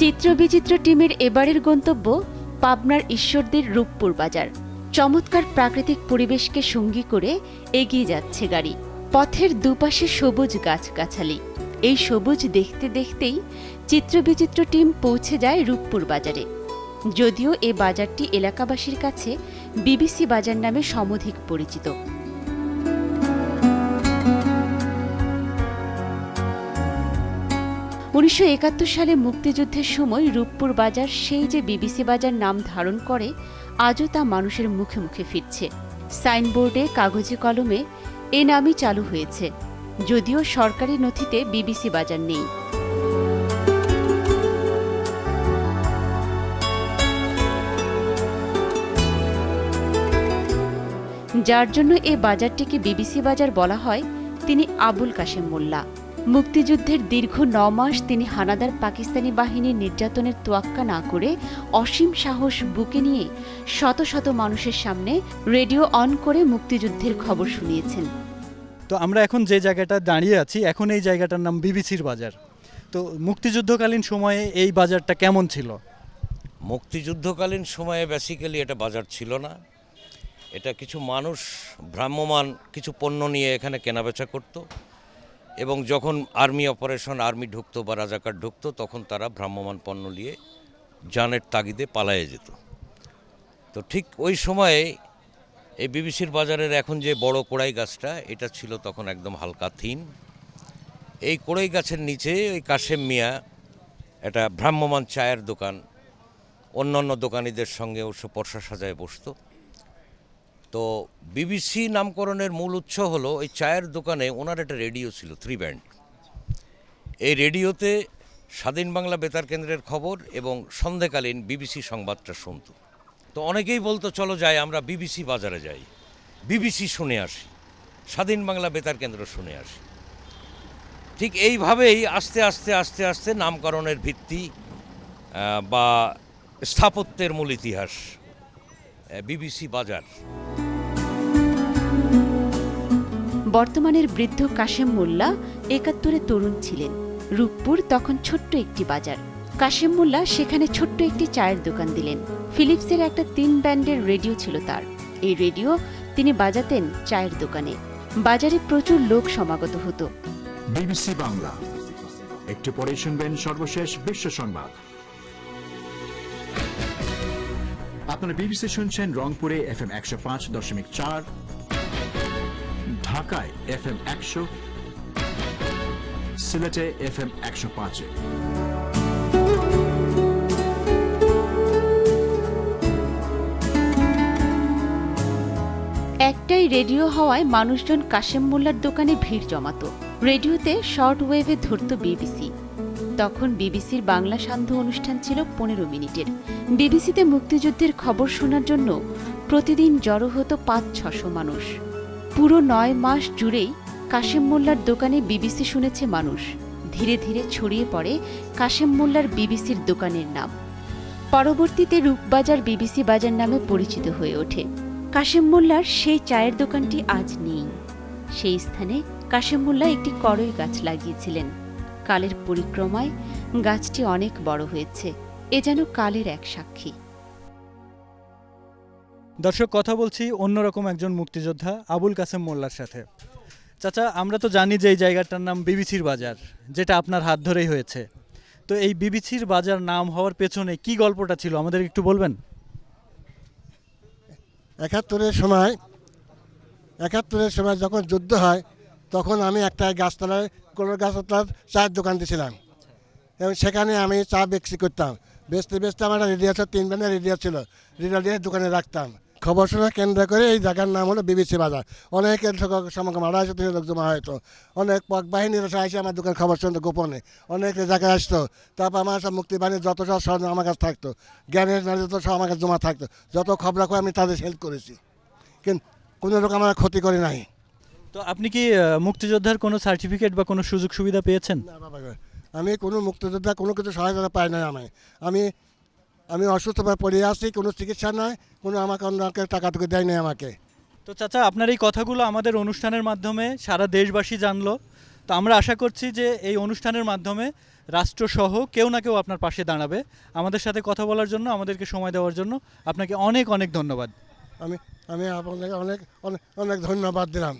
চিত্রবিচিত্র টিমের এবারের গন্তব্য পাবনার ঈশ্বরদের রূপপুর বাজার। চমৎকার প্রাকৃতিক পরিবেশকে সঙ্গী করে এগিয়ে যাচ্ছে গাড়ি। পথের দুপাশে সবুজ গাছগাছালি। এই সবুজ দেখতে দেখতেই চিত্রবিচিত্র টিম পৌঁছে যায় রূপপুর বাজারে। যদিও এ বাজারটি এলাকাবাসীর কাছে বিবিসি বাজার নামে সমধিক পরিচিত। উনিশশো একাত্তর সালে মুক্তিযুদ্ধের সময় রূপপুর বাজার সেই যে বিবিসি বাজার নাম ধারণ করে, আজও তা মানুষের মুখে মুখে ফিরছে। সাইনবোর্ডে, কাগজে কলমে এ নামই চালু হয়েছে, যদিও সরকারি নথিতে বিবিসি বাজার নেই। যার জন্য এ বাজারটিকে বিবিসি বাজার বলা হয়, তিনি আবুল কাশেম মোল্লা। মুক্তিযুদ্ধের দীর্ঘ ন মাস তিনি হানাদার পাকিস্তানি বাহিনীর নির্যাতনের তোয়াক্কা না করে অসীম সাহস বুকে নিয়ে শত শত মানুষের সামনে রেডিও অন করে মুক্তিযুদ্ধের খবর শুনিয়েছেন। তো আমরা এখন যে জায়গাটা দাঁড়িয়ে আছি এখন এই জায়গাটার নাম বিবিসির বাজার। তো মুক্তিযুদ্ধকালীন সময়ে এই বাজারটা কেমন ছিল? মুক্তিযুদ্ধকালীন সময়ে বেসিক্যালি এটা বাজার ছিল না। এটা কিছু মানুষ ভ্রাম্যমান কিছু পণ্য নিয়ে এখানে কেনাবেচা করত। এবং যখন আর্মি অপারেশন, আর্মি ঢুকতো বা রাজাকার ঢুকতো, তখন তারা ভ্রাম্যমান পণ্য নিয়ে জানের তাগিদে পালায়ে যেত। তো ঠিক ওই সময়ে এই বিবিসির বাজারের এখন যে বড় কোড়াই গাছটা, এটা ছিল তখন একদম হালকা থিন। এই কোড়াই গাছের নিচে ওই কাশেম মিয়া, একটা ভ্রাম্যমান চায়ের দোকান, অন্যান্য দোকানিদের সঙ্গে অবশ্য পরশা সাজায় বসতো। তো বিবিসি নামকরণের মূল উৎস হলো ওই চায়ের দোকানে ওনার একটা রেডিও ছিল থ্রি ব্যান্ড এই রেডিওতে স্বাধীন বাংলা বেতার কেন্দ্রের খবর এবং সন্ধেকালীন বিবিসি সংবাদটা শুনতো। তো অনেকেই বলতো, চলো যাই, আমরা বিবিসি বাজারে যাই। বিবিসি শুনে আসি। স্বাধীন বাংলা বেতার কেন্দ্র শুনে আসি। ঠিক এইভাবেই আস্তে আস্তে আস্তে আস্তে নামকরণের ভিত্তি বা স্থাপত্যের মূল ইতিহাস বিবিসি বাজার। বর্তমানের বৃদ্ধ কাশেম মোল্লা একাত্তরে তরুণ ছিলেন। রূপপুর তখন ছোট্ট একটি বাজার। কাশেম মোল্লা সেখানে ছোট্ট একটি চায়ের দোকান দিলেন। ফিলিপসের একটা তিন ব্যান্ডের রেডিও ছিল তার। এই রেডিও তিনি বাজাতেন চায়ের দোকানে। বাজারে প্রচুর লোক সমাগত হতো। বিবিসি বাংলা। একটু পরে শুনবেন সর্বশেষ বিশ্ব সংবাদ। আপনারা বিবিসি শুনছেন রংপুরে এফ এম একশো পাঁচ দশমিক চার, ঢাকায় এফ এম একশো, সিলেটে এফ এম একশো পাঁচে। একটাই রেডিও হওয়ায় মানুষজন কাশেম মোল্লার দোকানে ভিড় জমাতো। রেডিওতে শর্ট ওয়েভে ধরত বিবিসি তখন বিবিসির বাংলা সান্ধ্য অনুষ্ঠান ছিল পনেরো মিনিটের। বিবিসিতে মুক্তিযুদ্ধের খবর শোনার জন্য প্রতিদিন জড়ো হতো পাঁচ, ছশো মানুষ। পুরো নয় মাস জুড়েই কাশেম মোল্লার দোকানে বিবিসি শুনেছে মানুষ। ধীরে ধীরে ছড়িয়ে পড়ে কাশেম মোল্লার বিবিসির দোকানের নাম। পরবর্তীতে রূপবাজার বিবিসি বাজার নামে পরিচিত হয়ে ওঠে। কাশেম মোল্লার সেই চায়ের দোকানটি আজ নেই। সেই স্থানে কাশেম মোল্লা একটি করই গাছ লাগিয়েছিলেন। কালের পরিক্রমায় গাছটি অনেক বড় হয়েছে। এ যেন কালের এক সাক্ষী। দর্শক কথা বলছি অন্যরকম একজন মুক্তিযোদ্ধা আবুল কাসেম মোল্লার সাথে। চাচা আমরা তো জানি যে এই জায়গাটার নাম বিবিসির বাজার যেটা আপনার হাত ধরেই হয়েছে। তো এই বিবিসির বাজার নাম হওয়ার পেছনে কি গল্পটা ছিল আমাদের একটু বলবেন? একাত্তরের সময় একাত্তরের সময় যখন যুদ্ধ হয় তখন আমি একটা গাছতলায় কোনো গাছতলার চায়ের দোকান দিয়েছিলাম এবং সেখানে আমি চা বিক্রি করতাম। বেচতে বেচতে আমার রেডিও ছিল, তিন ব্যান্ডের রেডিও ছিল। রেডিও দিয়ে দোকানে রাখতাম। খবর শোনা কেন্দ্র করে এই জায়গার নাম হলো বিবিসি বাজার। অনেকের সমাগম আড়াইশো তিনশো লোক জমা হয়তো অনেক পাক বাহিনীর আসে আমার দোকান খবর শুনতো গোপনে। অনেক জায়গায় আসতো। তারপর আমার সব মুক্তি বাহিনীর যত সব সরঞ্জাম আমার কাছে থাকতো। জ্ঞানের নারী যত সব আমার কাছে জমা থাকতো। যত খবর রাখো আমি তাদের হেল্প করেছি। কিন্তু কোনো রকম আমার ক্ষতি করে নাই। তো আপনি কি মুক্তিযোদ্ধার কোনো সার্টিফিকেট বা কোনো সুযোগ সুবিধা পেয়েছেন? না বাবা আমি কোনো মুক্তিযোদ্ধা কোনো কিছু সহায়তা পাই নাই আমি আমি আমি অসুস্থভাবে পড়ে আসছি কোনো চিকিৎসা নাই কোনো আমাকে অন্য কেউ টাকা টুকু দেয় নাই আমাকে। তো চাচা আপনার এই কথাগুলো আমাদের অনুষ্ঠানের মাধ্যমে সারা দেশবাসী জানলো। তো আমরা আশা করছি যে এই অনুষ্ঠানের মাধ্যমে রাষ্ট্রসহ কেউ না কেউ আপনার পাশে দাঁড়াবে। আমাদের সাথে কথা বলার জন্য আমাদেরকে সময় দেওয়ার জন্য আপনাকে অনেক অনেক ধন্যবাদ। আমি আমি আপনাকে অনেক অনেক অনেক ধন্যবাদ দিলাম।